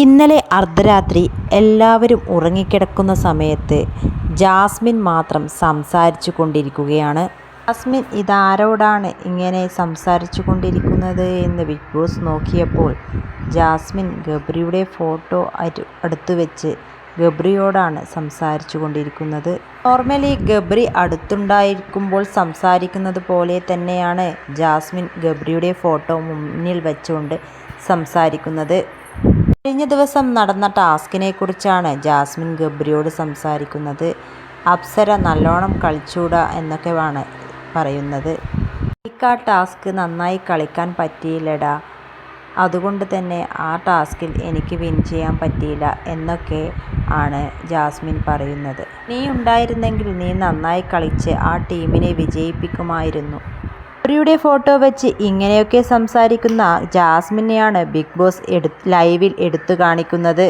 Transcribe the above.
ഇന്നലെ അർദ്ധരാത്രി എല്ലാവരും ഉറങ്ങിക്കിടക്കുന്ന സമയത്ത് ജാസ്മിൻ മാത്രം സംസാരിച്ചു കൊണ്ടിരിക്കുകയാണ്. ജാസ്മിൻ ഇതാരോടാണ് ഇങ്ങനെ സംസാരിച്ചു കൊണ്ടിരിക്കുന്നത് എന്ന് ബിഗ് ബോസ് നോക്കിയപ്പോൾ ജാസ്മിൻ ഗബ്രിയുടെ ഫോട്ടോ അടുത്ത് വെച്ച് ഗബ്രിയോടാണ് സംസാരിച്ചു കൊണ്ടിരിക്കുന്നത്. നോർമലി ഗബ്രി അടുത്തുണ്ടായിരിക്കുമ്പോൾ സംസാരിക്കുന്നത് പോലെ തന്നെയാണ് ജാസ്മിൻ ഗബ്രിയുടെ ഫോട്ടോ മുന്നിൽ വെച്ചുകൊണ്ട് സംസാരിക്കുന്നത്. കഴിഞ്ഞ ദിവസം നടന്ന ടാസ്കിനെ കുറിച്ചാണ് ജാസ്മിൻ ഗബ്രിയോട് സംസാരിക്കുന്നത്. അപ്സര നല്ലോണം കളിച്ചൂടാ എന്നൊക്കെയാണ് പറയുന്നത്. ആ ടാസ്ക് നന്നായി കളിക്കാൻ പറ്റിയില്ലടാ. അതുകൊണ്ട് തന്നെ ആ ടാസ്കിൽ എനിക്ക് വിൻ ചെയ്യാൻ പറ്റിയില്ല എന്നൊക്കെ ആണ് ജാസ്മിൻ പറയുന്നത്. നീ ഉണ്ടായിരുന്നെങ്കിൽ നീ നന്നായി കളിച്ച് ആ ടീമിനെ വിജയിപ്പിക്കുമായിരുന്നു. ഗബ്രിയുടെ ഫോട്ടോ വെച്ച് ഇങ്ങനെയൊക്കെ സംസാരിക്കുന്ന ജാസ്മിനെയാണ് ബിഗ് ബോസ് ലൈവിൽ എടുത്തു കാണിക്കുന്നത്.